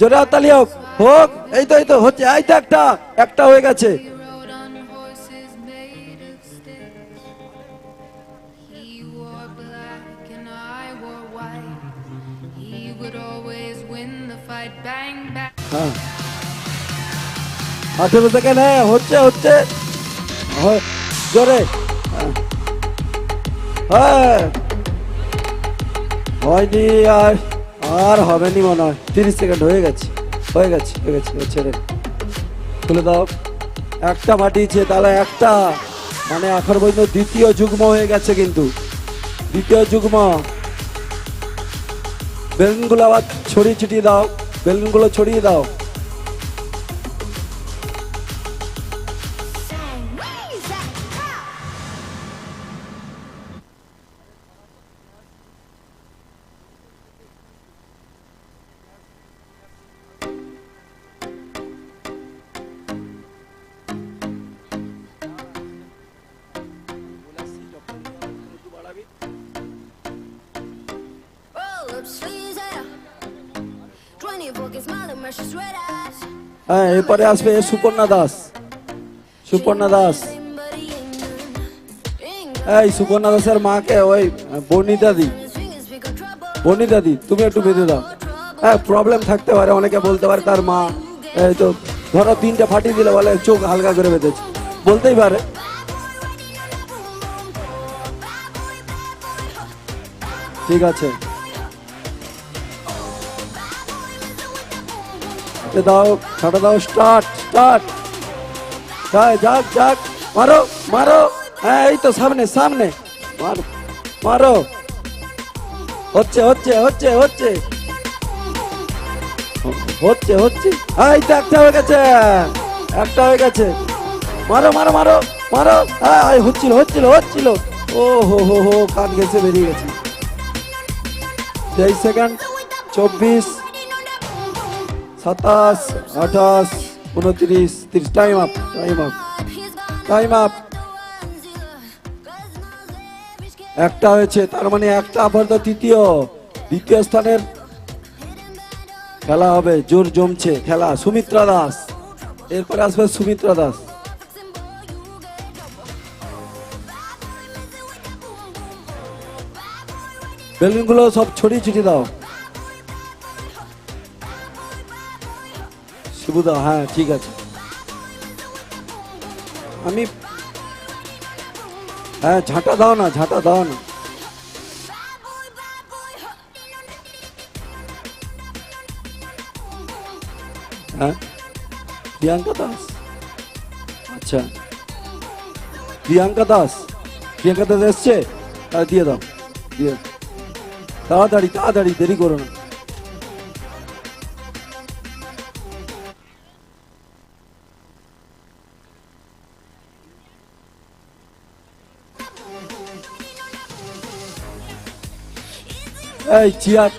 জোরে হোক হোক এই তো এই তো হচ্ছে এই তো একটা একটা হয়ে গেছে. হ্যাঁ আঠেরো সেকেন্ড হ্যাঁ হচ্ছে হচ্ছে জোরে হ্যাঁ। হ্যাঁ হয়নি আর আর হবে নি মনে হয়। তিরিশ সেকেন্ড হয়ে গেছে। হয়ে গেছে হয়ে গেছে ছেড়ে তুলে দাও। একটা ফাটিয়েছে তাহলে একটা। মানে এখন পর্যন্ত দ্বিতীয় যুগ্ম হয়ে গেছে কিন্তু। দ্বিতীয় যুগ্ম। বেলুনগুলো আবার ছড়িয়ে ছিটিয়ে দাও। বেলুনগুলো ছড়িয়ে দাও। হ্যাঁ এরপরে আসবে সুপর্ণা দাস। সুপর্ণা দাস। এই সুপর্ণা দাসের মাকে ওই বর্ণিতা দি. বর্ণিতা দি তুমি একটু বেঁধে দাও। হ্যাঁ প্রবলেম থাকতে পারে, অনেকে বলতে পারে তার মা, এই তো ধরো তিনটে ফাটিয়ে দিলে বলে চোখ হালকা করে বেঁধেছে। বলতেই পারে। ঠিক আছে। এ দাও ছাটা দাও স্টার্ট স্টার্ট যাক যাক, মারো মারো। হ্যাঁ এই তো সামনে সামনে। মারো মারো। হচ্ছে হচ্ছে হচ্ছে হচ্ছে। হচ্ছে হচ্ছে। এই তো একটা হয়ে গেছে। একটা হয়ে গেছে। মারো মারো মারো মারো। হ্যাঁ হচ্ছিল হচ্ছিল হচ্ছিল। ও হো হো হো, কান গেছে, বেরিয়ে গেছে। তেইশ সেকেন্ড, চব্বিশ। সাতাশ, আঠাশ, উনত্রিশ, তিরিশ। Time up time up time up একটা হয়েছে, তার মানে একটা আপাতত তৃতীয়। দ্বিতীয় স্থানের খেলা হবে, জোর জমছে, খেলা। সুমিত্রা দাস। এরপরে আসবে সুমিত্রা দাস। বেলুনগুলো সব ছড়িয়ে ছিটিয়ে দাও। শিবুদা হ্যাঁ ঠিক আছে। আমি হ্যাঁ ঝাঁটা দাও না, ঝাঁটা দাও না। হ্যাঁ প্রিয়াঙ্কা দাস? আচ্ছা। প্রিয়াঙ্কা দাস? প্রিয়াঙ্কা দাস এসছে? দিয়ে দাও, দিয়ে তাড়াতাড়ি তাড়াতাড়ি, দেরি করো না। এই, চেয়ার।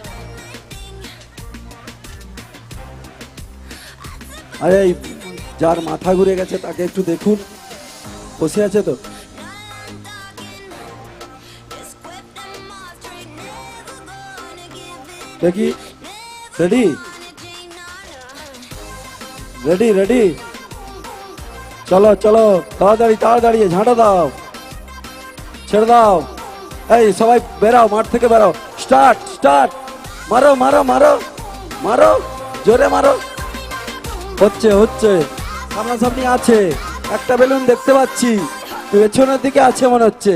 আরে যার মাথা ঘুরে গেছে, তাকে একটু দেখুন। বসে আছে তো? দেখি। রেডি? Ready ready. চলো চলো, তাড়াতাড়ি তাড়াতাড়ি, ঝাঁটা দাও। ছেড়ে দাও। এই, সবাই বেরাও, মাঠ থেকে বেরাও। স্টার্ট স্টার্ট মারো মারো মারো। মারো, জোরে মারো। হচ্ছে হচ্ছে। সামনাসামনি আছে। একটা বেলুন দেখতে পাচ্ছি। পেছনের দিকে আছে মনে হচ্ছে।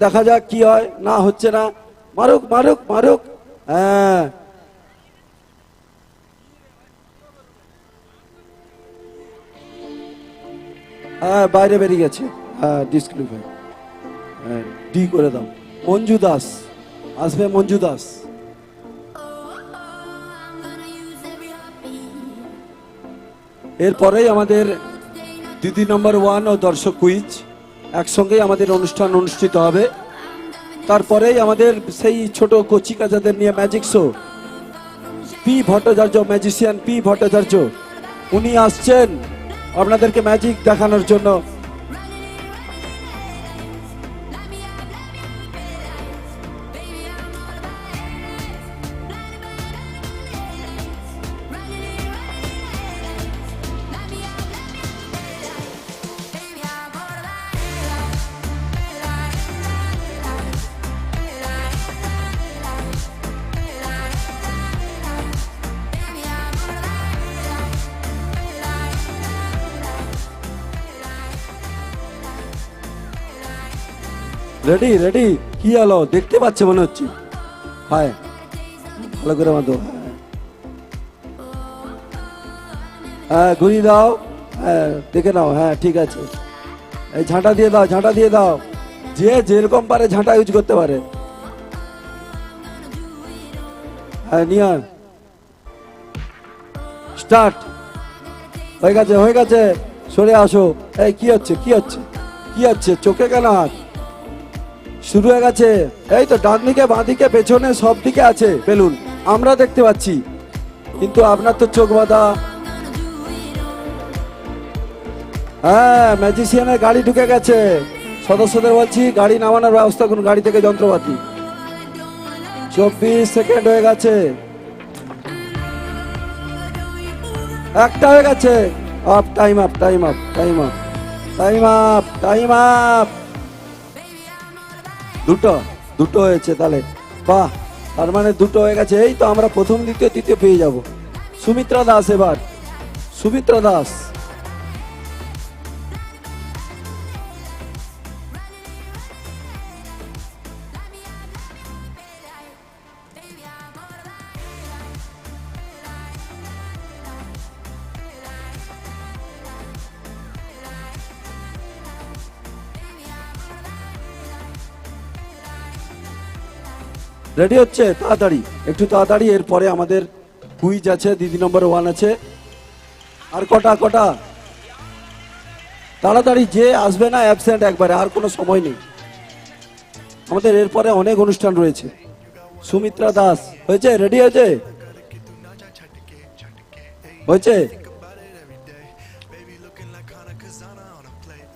দেখা যাক কি হয়। না, হচ্ছে না। মারুক মারুক মারুক। হ্যাঁ। হ্যাঁ বাইরে বেরিয়ে গেছে। হ্যাঁ ডিসক্লিফাই হ্যাঁ ডি করে দাও। মঞ্জু দাস। আসবে মঞ্জু দাস এরপরেই আমাদের দিদি নম্বর ওয়ান ও দর্শক কুইজ একসঙ্গেই আমাদের অনুষ্ঠান অনুষ্ঠিত হবে। তারপরেই আমাদের সেই ছোট কচি কাজাদের নিয়ে magic show P Bhattacharya magician P Bhattacharya, উনি আসছেন আপনাদেরকে ম্যাজিক দেখানোর জন্য। রেডি রেডি কি হলো দেখতে পাচ্ছে মনে হচ্ছে। হায়, ভালো করে বাঁধো। হ্যাঁ ঘুরিয়ে দাও। হ্যাঁ দেখে নাও। হ্যাঁ ঠিক আছে। এই ঝাঁটা দিয়ে দাও, ঝাঁটা দিয়ে দাও। যে যেরকম পারে ঝাঁটা ইউজ করতে পারে। হ্যাঁ নিয়ে স্টার্ট হয়ে গেছে হয়ে গেছে। সরে আসো। এই, কি হচ্ছে? কি হচ্ছে? কি হচ্ছে? চোখে কেন হাত? শুরু হয়ে গেছে। এই তো ডান দিকে, বাঁ দিকে, পেছনে সব দিকে আছে। বেলুন, আমরা দেখতে পাচ্ছি। কিন্তু আপনার তো চোখ বাঁধা। হ্যাঁ ম্যাজিশিয়ানের গাড়ি ঢুকে গেছে। সদস্যদের বলছি, গাড়ি নামানোর ব্যবস্থা করুন, গাড়ি থেকে যন্ত্রপাতি। চব্বিশ সেকেন্ড হয়ে গেছে। একটা হয়ে গেছে। Up time up time up time up time up time up দুটো দুটো হয়েছে তাহলে। বাহ, তার মানে দুটো হয়ে গেছে। এই তো আমরা প্রথম, দ্বিতীয়, তৃতীয় পেয়ে যাব। সুমিত্রা দাস এবার। সুমিত্রা দাস। রেডি হচ্ছে? তাড়াতাড়ি। একটু তাড়াতাড়ি, এরপরে আমাদের কুইজ আছে, দিদি নম্বর ওয়ান আছে। আর কটা কটা? তাড়াতাড়ি, যে আসবে না অ্যাবসেন্ট একবারে, আর কোনো সময় নেই। আমাদের এরপরে অনেক অনুষ্ঠান রয়েছে। সুমিত্রা দাস, হয়েছে? রেডি হয়েছে? হয়েছে?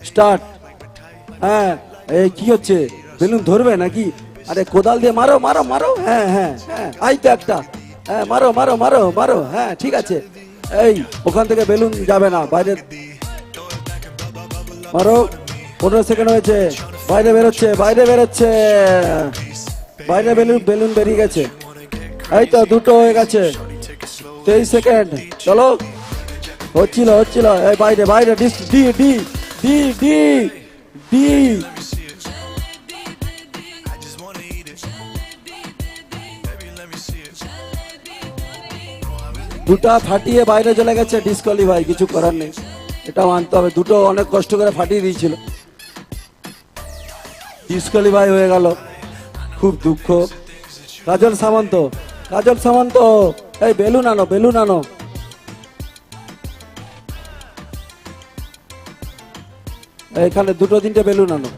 স্টার্ট হ্যাঁ এই কি হচ্ছে? বেলুন ধরবে নাকি? আরে কোদাল দিয়ে মারো মারো মারো। হ্যাঁ হ্যাঁ হ্যাঁ। আই তো একটা। হ্যাঁ মারো মারো মারো মারো। হ্যাঁ ঠিক আছে। এই, ওখান থেকে বেলুন যাবে না। বাইরে মারো। পনেরো সেকেন্ড হয়েছে। বাইরে বেরোচ্ছে বাইরে বেরোচ্ছে। বাইরে বেলুন বেলুন বেরিয়ে গেছে। এই তো, দুটো হয়ে গেছে। তেইশ সেকেন্ড। চলো। হচ্ছিল হচ্ছিল। এই বাইরে বাইরে। D D D D D. দুটা ফাটিয়ে বাইরে চলে গেছে ডিসকোয়ালিফাই কিছু করার নেই। এটা মানতে হবে। দুটো অনেক কষ্ট করে ফাটিয়ে দিয়েছিল। ডিসকোয়ালিফাই হয়ে গেল। খুব দুঃখ। কাজল সামন্ত কাজল সামন্ত, এই বেলুন আনো বেলুন আনো। এখানে দুটো তিনটে বেলুন আনো।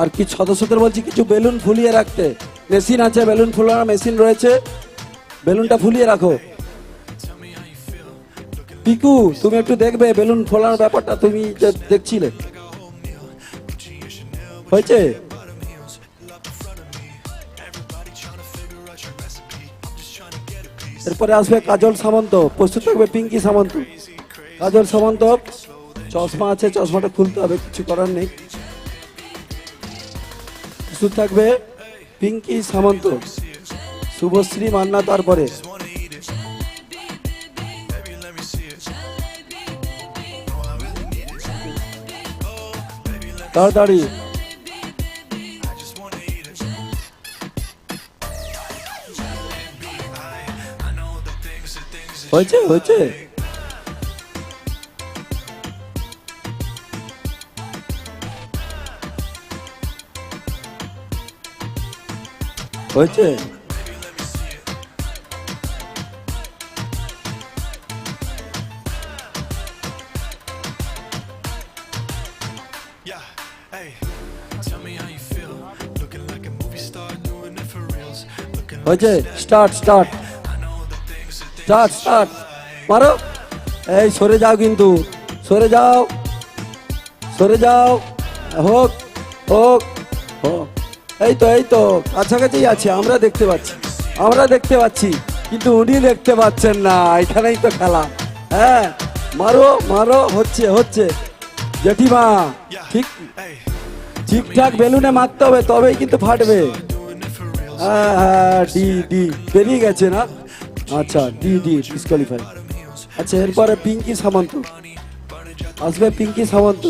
আর কি সদস্যদের বলছি, কিছু বেলুন ফুলিয়ে রাখতে। মেশিন আছে, বেলুন ফুলানোর মেশিন রয়েছে। বেলুনটা ফুলিয়ে রাখো। পিকু, তুমি একটু দেখবে বেলুন ফোলানোর ব্যাপারটা, তুমি দেখছিলে। হয়েছে? এরপরে আসবে কাজল সামন্ত। প্রস্তুত থাকবে পিঙ্কি সামন্ত। কাজল সামন্ত, চশমা আছে, চশমাটা খুলতে হবে, কিছু করার নেই। প্রস্তুত থাকবে পিঙ্কি সামন্ত শুভশ্রী মান্না তারপরে। তাড়াতাড়ি। হয়েছে হয়েছে। Like হয়েছে? Start start. Start start. মারো। এই সরে যাও কিন্তু। সরে যাও। সরে যাও। হোক হোক হোক। এই তো এই তো কাছাকাছি আছে, আমরা দেখতে পাচ্ছি, আমরা দেখতে পাচ্ছি, কিন্তু উনি দেখতে পাচ্ছেন না, এখানেই তো খেলা। হ্যাঁ মারো মারো, হচ্ছে হচ্ছে। জেঠিমা, ঠিক, ঠিকঠাক বেলুনে মারতে হবে, তবেই কিন্তু ফাটবে। হ্যাঁ হ্যাঁ ডি ডি, বেরিয়ে গেছে না? আচ্ছা ডি ডি ডিসকোয়ালিফাই আচ্ছা এরপরে পিঙ্কি সামন্ত। আসবে পিঙ্কি সামন্ত।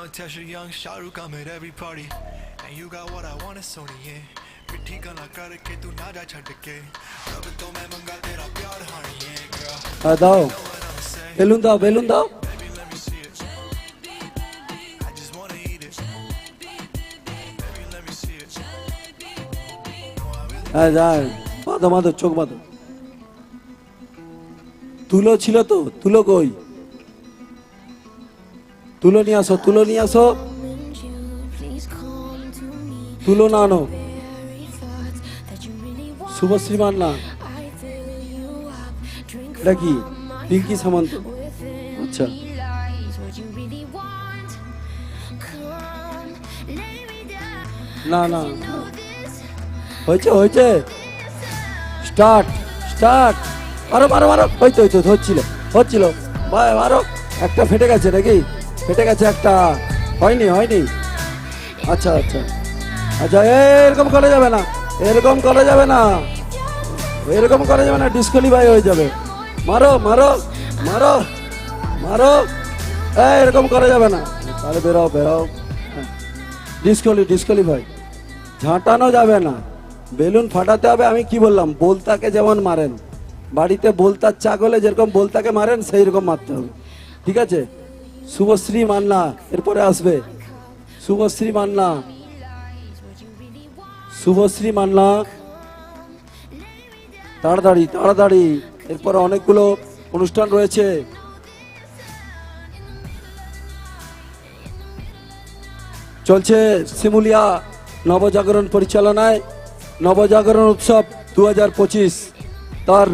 young, Tesha Young, Shahrukh, I'm at every party. And you got what I want, it's Sony, yeah. मिठी गल्ला करके तू ना जा छड़ के रब तो मैं मंगा तेरा प्यार हानी है girl হ্যাঁ দাও বেলুন দাও বেলুন দাও baby let me see it I just wanna eat it baby let me see it হ্যাঁ যাই বাঁধো বাঁধো চোখ বাঁধো তুলো ছিল তো তুলো কই তুলো নিয়ে আসো, তুলো নিয়ে আসো। তুলো না আনো। শুভশ্রী মান্না এটা কি? পিঙ্কি সামন্ত। আচ্ছা। না না। হয়েছে হয়েছে। Start start. মারো আরও মারো। হইতে হইতে হচ্ছিল হচ্ছিল ভাই, মারো। একটা ফেটে গেছে নাকি? ফেটে গেছে একটা। হয়নি হয়নি। আচ্ছা আচ্ছা। আচ্ছা এরকম করা যাবে না, এরকম করা যাবে না। এরকম করা যাবে না, ডিসকোয়ালিফাই হয়ে যাবে। মারো মারো মারো মারো। এরকম করা যাবে না। তাহলে বেরাও বেরাও ডিসকোয়ালি, ডিসকোয়ালিফাই। ঝাঁটানো যাবে না। বেলুন ফাটাতে হবে, আমি কি বললাম? বলতাকে যেমন মারেন। বাড়িতে বলতার চাক হলে যেরকম বলতাকে মারেন সেই রকম মারতে হবে। ঠিক আছে? শুভশ্রী মান্না, এরপরে আসবে। শুভশ্রী মান্না। শুভশ্রী মান্না। তাড়াতাড়ি তাড়াতাড়ি। এরপরে অনেকগুলো অনুষ্ঠান রয়েছে। চলছে শিমুলিয়া নবজাগরণ পরিচালনায়। নবজাগরণ উৎসব দু হাজার পঁচিশ। তার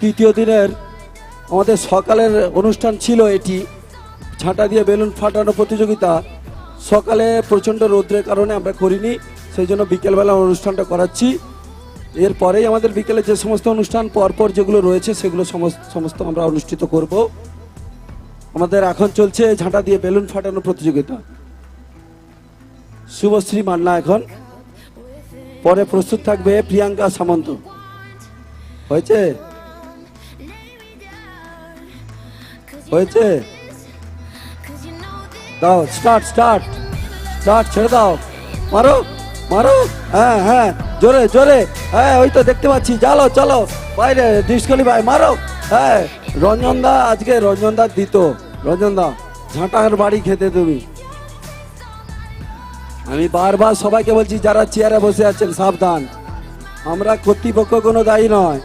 তৃতীয় দিনের আমাদের সকালের অনুষ্ঠান ছিল এটি। ঝাঁটা দিয়ে বেলুন ফাটানো প্রতিযোগিতা সকালে প্রচণ্ড রৌদ্রের কারণে আমরা করিনি, সেই জন্য বিকেলবেলা অনুষ্ঠানটা করাচ্ছি। এরপরেই আমাদের বিকেলে যে সমস্ত অনুষ্ঠান, পরপর যেগুলো রয়েছে, সেগুলো সমস্ত আমরা অনুষ্ঠিত করব। আমাদের এখন চলছে ঝাঁটা দিয়ে বেলুন ফাটানো প্রতিযোগিতা। শুভশ্রী মান্না এখন। পরে প্রস্তুত থাকবে প্রিয়াঙ্কা সামন্ত। হয়েছে? হয়েছে? দাও স্টার্ট স্টার্ট স্টার্ট ছেড়ে দাও। মারো মারো হ্যাঁ হ্যাঁ জোরে জোরে হ্যাঁ ওই তো দেখতে পাচ্ছি চলো চলো বাইরে, ডিসকলি ভাই, মারো হ্যাঁ রঞ্জন দা আজকে রঞ্জন দা দিত। রঞ্জন দা, ঝাঁটার বাড়ি খেতে তুমি আমি বারবার সবাইকে বলছি, যারা চেয়ারে বসে আছেন, সাবধান। আমরা কর্তৃপক্ষ কোনো দায়ী নয়।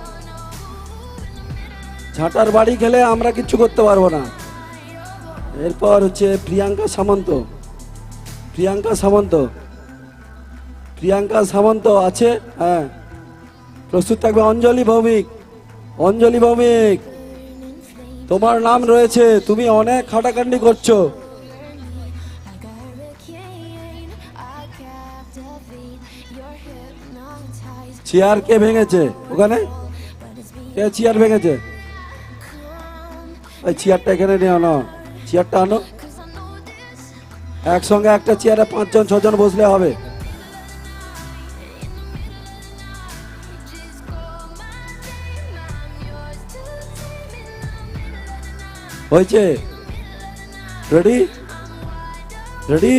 ঝাঁটার বাড়ি খেলে আমরা কিচ্ছু করতে পারব না। এরপর হচ্ছে প্রিয়াঙ্কা সামন্ত। প্রিয়াঙ্কা সামন্ত। প্রিয়াঙ্কা সামন্ত আছে হ্যাঁ। প্রস্তুত থাকবে অঞ্জলি ভৌমিক। অঞ্জলি ভৌমিক, তোমার নাম রয়েছে, তুমি অনেক খাটাখান্ডি করছ. চেয়ার কে ভেঙেছে? ওখানে. কে চেয়ার ভেঙেছে? চেয়ারটা এখানে নেওয়া আনো চেয়ারটা আনো. একসঙ্গে একটা চেয়ারে পাঁচজন, ছজন বসলে হবে হয়েছে রেডি রেডি.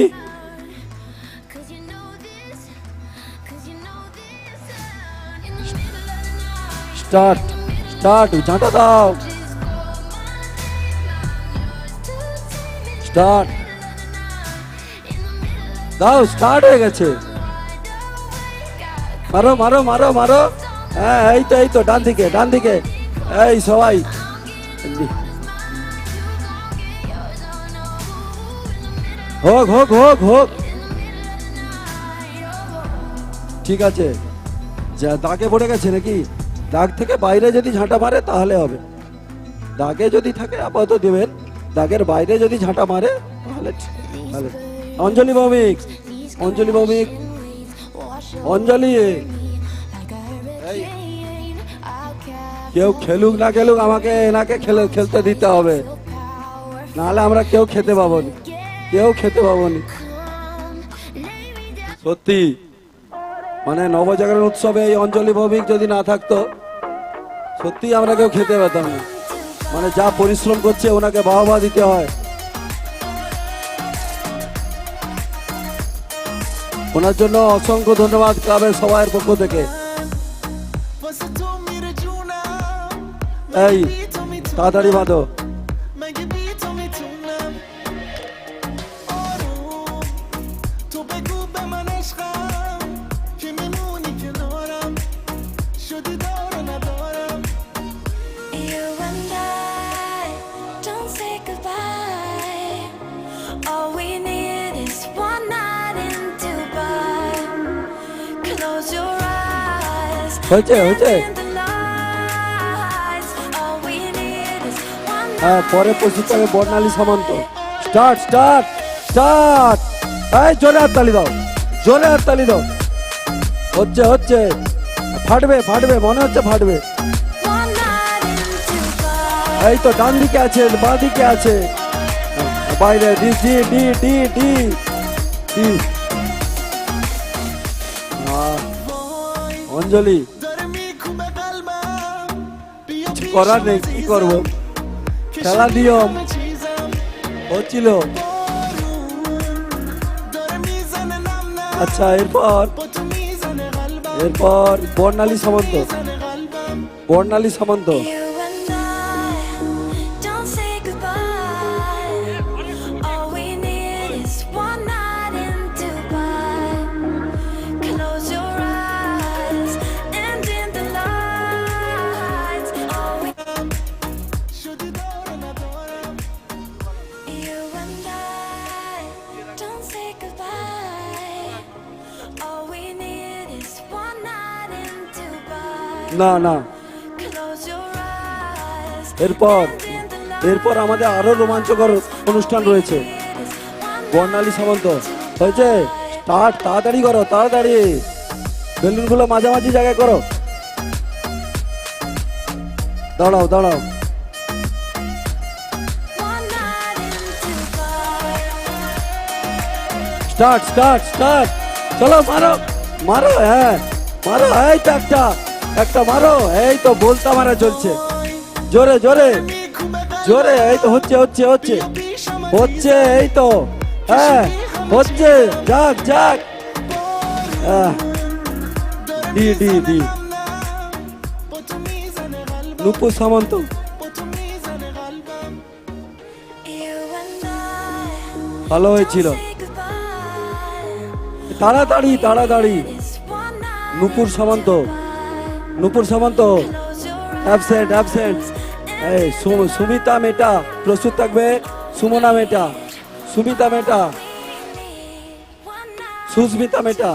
স্টার্ট স্টার্ট ঝাঁটা দাও স্টার্ট দাও স্টার্ট হয়ে গেছে। মারো মারো মারো মারো। হ্যাঁ এই তো এই তো, ডান দিকে ডান দিকে। এই সবাই। হোক হোক হোক হোক। ঠিক আছে। যা, দাগে পড়ে গেছে নাকি? দাগ থেকে বাইরে যদি ঝাঁটা মারে তাহলে হবে। দাগে যদি থাকে, আপাতত দেবেন। দাগের বাইরে যদি ঝাঁটা মারে, তাহলে অঞ্জলি ভৌমিক অঞ্জলি ভৌমিক। অঞ্জলি। কেউ খেলুক না খেলুক, আমাকে এনাকে খেলে, খেলতে দিতে হবে। নাহলে আমরা কেউ খেতে পাবো না কেউ খেতে পাবো সত্যি মানে নবজাগরণ উৎসবে এই অঞ্জলি ভৌমিক যদি না থাকতো সত্যি আমরা কেউ খেতে পেতাম না। মানে যা পরিশ্রম করছে ওনাকে বাহবা দিতে হয়। ওনার জন্য অসংখ্য ধন্যবাদ ক্লাবের সবাইয়ের পক্ষ থেকে। এই তাড়াতাড়ি বাঁধো। Is one হ্যাঁ পরে প্রস্তুত থাকে Barnali Samanta. Start start start এই, জোরে হাততালি দাও, জোরে হাততালি দাও। হচ্ছে হচ্ছে। ফাটবে ফাটবে, মনে হচ্ছে ফাটবে. এই তো ডান দিকে আছে, বাঁ দিকে আছে। বাইরে, D D D D D D. অঞ্জলি। করার নেই কি করব? খেলা নিয়ম হচ্ছিল। আচ্ছা এরপর? এরপর বর্ণালী সামন্ত। বর্ণালী সামন্ত। না না। এরপর এরপর আমাদের আরও রোমাঞ্চকর অনুষ্ঠান রয়েছে। বর্ণালী সামন্ত, হয়েছে? স্টার্ট তাড়াতাড়ি করো, তাড়াতাড়ি। বেলুনগুলো মাঝামাঝি জায়গায় করো। দাঁড়াও দাঁড়াও. Start start start. চলো, মারো মারো হ্যাঁ। মারো, এই তো একটা একটা মারো, এই তো বলতা মারা চলছে। জোরে জোরে জোরে, এই তো হচ্ছে হচ্ছে হচ্ছে। হচ্ছে, এই তো হ্যাঁ হচ্ছে, যাক যাক। D D D Nupu Samanta. ভালো হয়েছিল। তাড়াতাড়ি তাড়াতাড়ি। নুপুর সামন্ত। নুপুর সামন্ত. অ্যাবসেন্ট অ্যাবসেন্ট এই সুমিতা মেটা প্রস্তুত থাকবে সুমনা মেটা সুমিতা মেটা. সুস্মিতা মেটা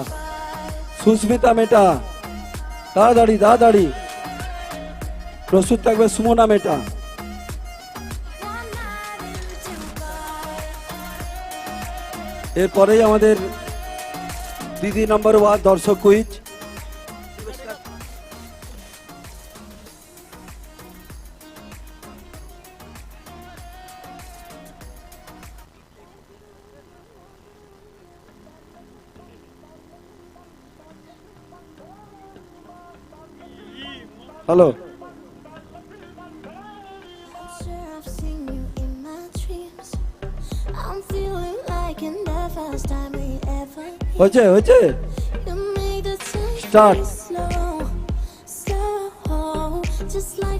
সুস্মিতা মেটা তাড়াতাড়ি তাড়াতাড়ি প্রস্তুত থাকবে সুমনা মেটা. এরপরেই আমাদের দিদি নম্বর ওয়ান দর্শক quiz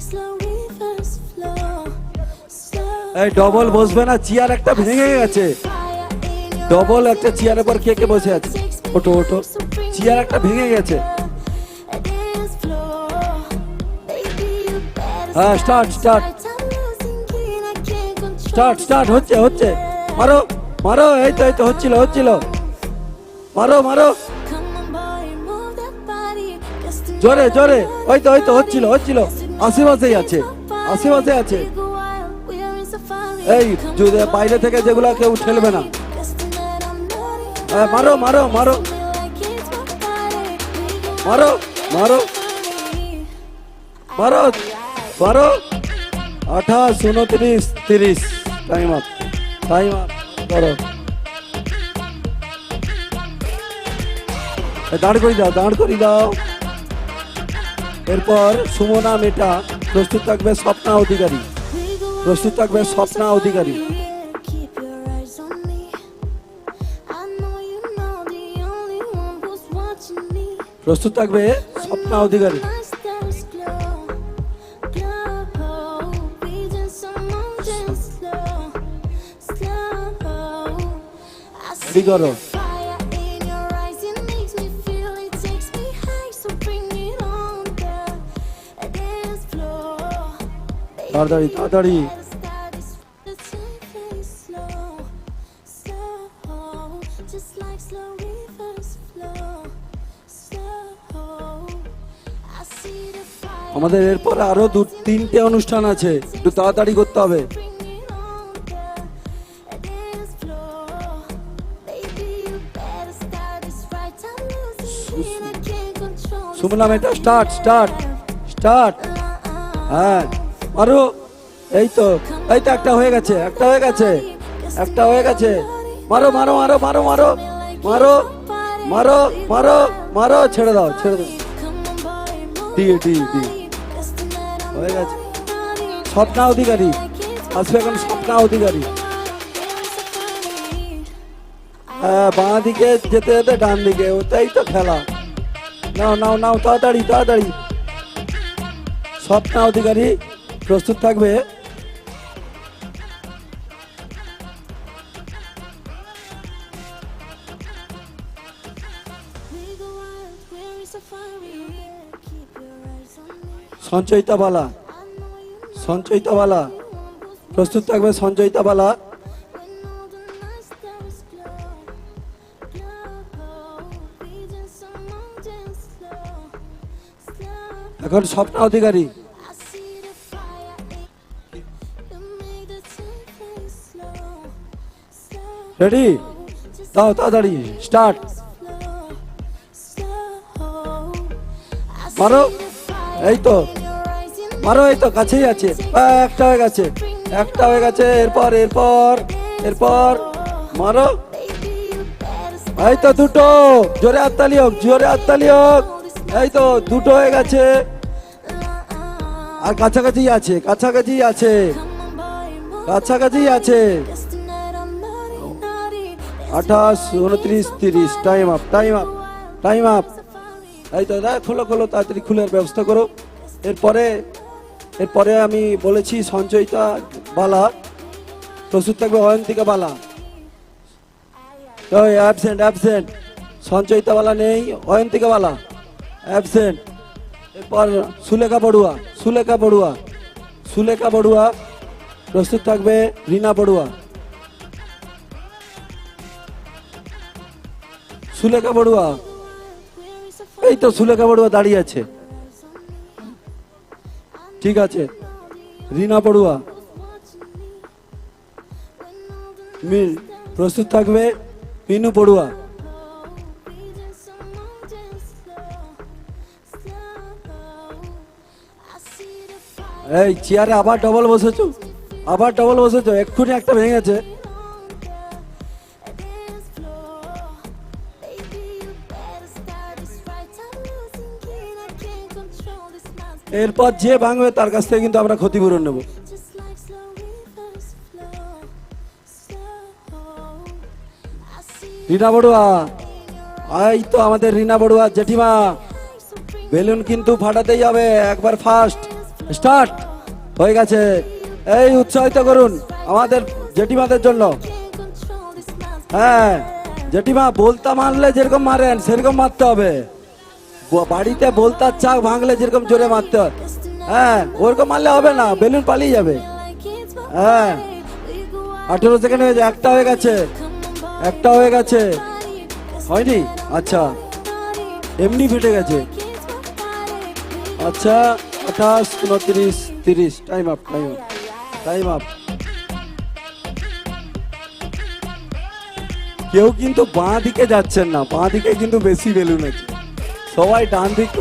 slow rivers flow. Slow. এই ডবল বসবে না চেয়ার একটা ভেঙে গেছে। ডবল একটা চেয়ারের পর কে কে বসে আছে? ওটো ওটো চেয়ার একটা ভেঙে গেছে। স্টার্ট স্টার্ট স্টার্ট স্টার্ট হচ্ছে হচ্ছে। মারো মারো, এই তো এই তো, হচ্ছিল হচ্ছিল। মারো মারো। জোরে জোরে। ওই তো ওই তো, হচ্ছিল হচ্ছিল। আশেপাশেই আছে আশেপাশে আছে। এই বাইরে থেকে যেগুলো কেউ ঠেলবে না। হ্যাঁ, মারো মারো মারো। মারো মারো। মারো মারো আঠাশ, উনত্রিশ, তিরিশ। টাইম আপ টাইম আপ দাঁড় করি দাও, দাঁড় করি দাও। এরপর সুমনা মেটা, প্রস্তুত থাকবে স্বপ্না অধিকারী। প্রস্তুত থাকবে স্বপ্না অধিকারী। প্রস্তুত থাকবে স্বপ্না অধিকারী। See the fire. আমাদের এরপর আরও দু তিনটে অনুষ্ঠান আছে। একটু তাড়াতাড়ি করতে হবে। শুনলাম এটা স্টার্ট স্টার্ট স্টার্ট হ্যাঁ আরও এই তো এই তো একটা হয়ে গেছে, একটা হয়ে গেছে, একটা হয়ে গেছে। মারো মারো মারো মারো মারো মারো মারো মারো মারো, ছেড়ে দাও ছেড়ে দাও। দিয়ে দিয়ে দিয়ে। হয়ে গেছে. স্বপ্না অধিকারী, আসবে এখন স্বপ্না অধিকারী। হ্যাঁ বাঁ দিকে যেতে যেতে ডান দিকে, ওটাই তো খেলা। নাও নাও নাও, তাড়াতাড়ি তাড়াতাড়ি। সপ্তাহ অধিকারী প্রস্তুত থাকবে। সঞ্চয়িতা বালা সঞ্চয়িতা বালা প্রস্তুত থাকবে সঞ্চয়িতা বালা এখন স্বপ্না অধিকারী. রেডি দাও তাড়াতাড়ি স্টার্ট মারো। এই তো। মারো, এই তো, কাছেই আছে। একটা হয়ে গেছে। একটা হয়ে গেছে, এরপর এরপর এরপর। মারো। এই তো, দুটো। জোরে হাততালি হোক, জোরে হাততালি হোক। এই তো, দুটো হয়ে গেছে। আর কাছাকাছি আছে কাছাকাছি আছে। কাছাকাছি আছে। আঠাশ, উনত্রিশ, তিরিশ time up time up time up এই তো, দাদা, খোলো খোলো, তাড়াতাড়ি খুলের ব্যবস্থা করো। এরপরে এরপরে আমি বলেছি সঞ্চয়িতা বালা, প্রস্তুত থাকবে অয়ন্তিকা বালা। অ্যাবসেন্ট অ্যাবসেন্ট সঞ্চয়িতা বালা নেই, অয়ন্তিকা বালা অ্যাবসেন্ট সুলেখা বড়ুয়া সুলেখা বড়ুয়া সুলেখা বড়ুয়া প্রস্তুত থাকবে রিনা বড়ুয়া। সুলেখা বড়ুয়া, এই তো সুলেখা বড়ুয়া দাঁড়িয়ে আছে। ঠিক আছে, রিনা বড়ুয়া। প্রস্তুত থাকবে মিনু বড়ুয়া। এই চেয়ারে আবার ডবল বসেছো? আবার ডবল বসেছো? এক্ষুনি একটা ভেঙেছে এরপর যে ভাঙবে তার কাছ থেকে কিন্তু আমরা ক্ষতিপূরণ নেব। রিনা বড়ুয়া, এই তো আমাদের রিনা বড়ুয়া জেঠিমা। বেলুন কিন্তু ফাটাতেই হবে, একবার ফার্স্ট স্টার্ট হয়ে গেছে। এই উৎসাহিত করুন আমাদের জেঠিমাদের জন্য. হ্যাঁ জেঠিমা বলতা মারলে যেরকম মারেন, সেরকম মারতে হবে। বাড়িতে বলতার চাক ভাঙলে যেরকম জোরে মারতে হয়। হ্যাঁ ওরকম মারলে হবে না, বেলুন পালিয়ে যাবে। হ্যাঁ আঠেরো সেকেন্ড হয়েছে একটা হয়ে গেছে, একটা হয়ে গেছে। হয়নি? আচ্ছা এমনি ফেটে গেছে। আচ্ছা। আঠাশ উনত্রিশ, তিরিশ। Time up time up time up কেউ কিন্তু বাঁ দিকে যাচ্ছেন না, বাঁ দিকে কিন্তু বেশি বেলুন আছে সবাই ডান দিক।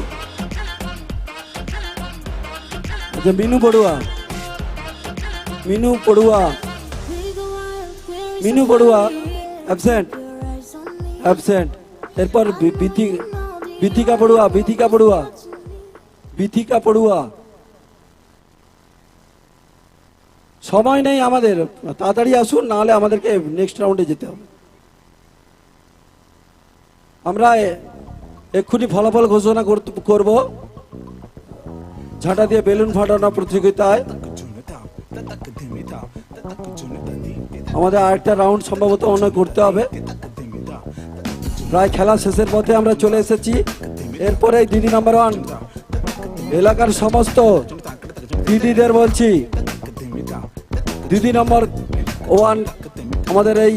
আচ্ছা মিনু পড়ুয়া। মিনু পড়ুয়া। মিনু পড়ুয়া অ্যাবসেন্ট. অ্যাবসেন্ট এরপর বিথিকা পড়ুয়া বিথিকা পড়ুয়া। বিথিকা পড়ুয়া। সময় নেই আমাদের, তাড়াতাড়ি আসুন, নাহলে আমাদেরকে নেক্সট রাউন্ডে যেতে হবে। আমরা এক্ষুনি ফলাফল ঘোষণা করব। ঝাঁটা দিয়ে বেলুন ফাটানো প্রতিযোগিতায়। আমাদের আরেকটা রাউন্ড সম্ভবত হয় করতে হবে। প্রায় খেলা শেষের পথে আমরা চলে এসেছি। এরপরে দিদি নাম্বার ওয়ান এলাকার সমস্ত দিদিদের বলছি, দিদি নম্বর ওয়ান আমাদের এই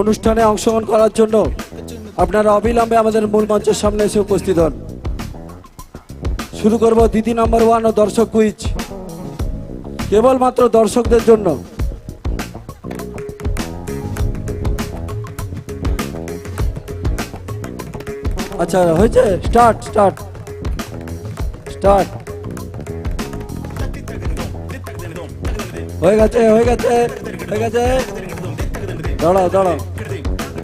অনুষ্ঠানে অংশগ্রহণ করার জন্য আপনারা অবিলম্বে আমাদের মূল মঞ্চের সামনে এসে উপস্থিত হন। শুরু করব দিদি নম্বর ওয়ান ও দর্শক কুইজ কেবলমাত্র দর্শকদের জন্য। আচ্ছা হয়েছে? Start start. স্টার্ট। হয়ে গেছে হয়ে গেছে হয়ে গেছে। দাঁড়াও দাঁড়াও।